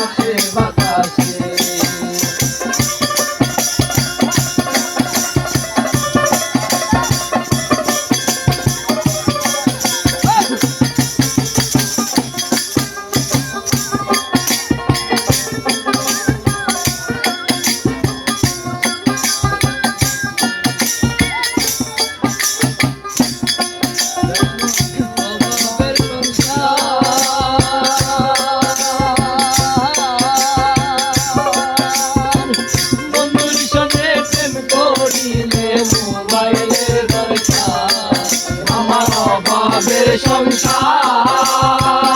আছে বাদ পাপের সংসার।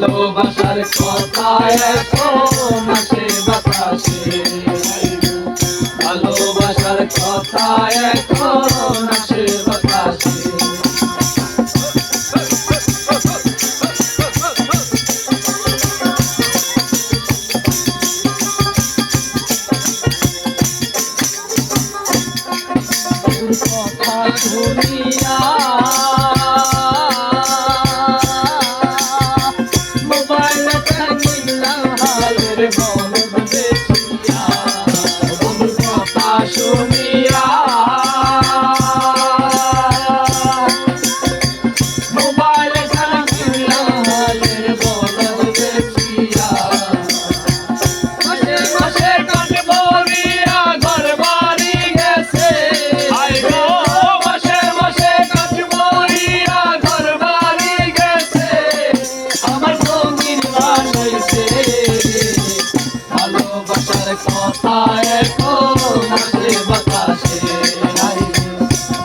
ভালোবাসার কথা এখন আসে বাতাসে। ভালোবাসার কথা এখন আসে বাতাসে। কথা শুনিয়া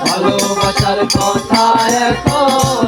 ভালোবাসার কথা এখন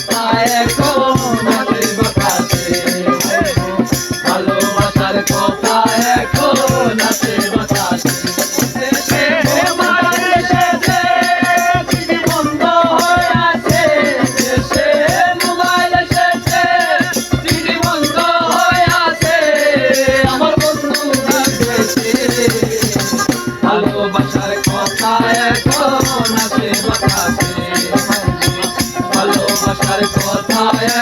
Amém.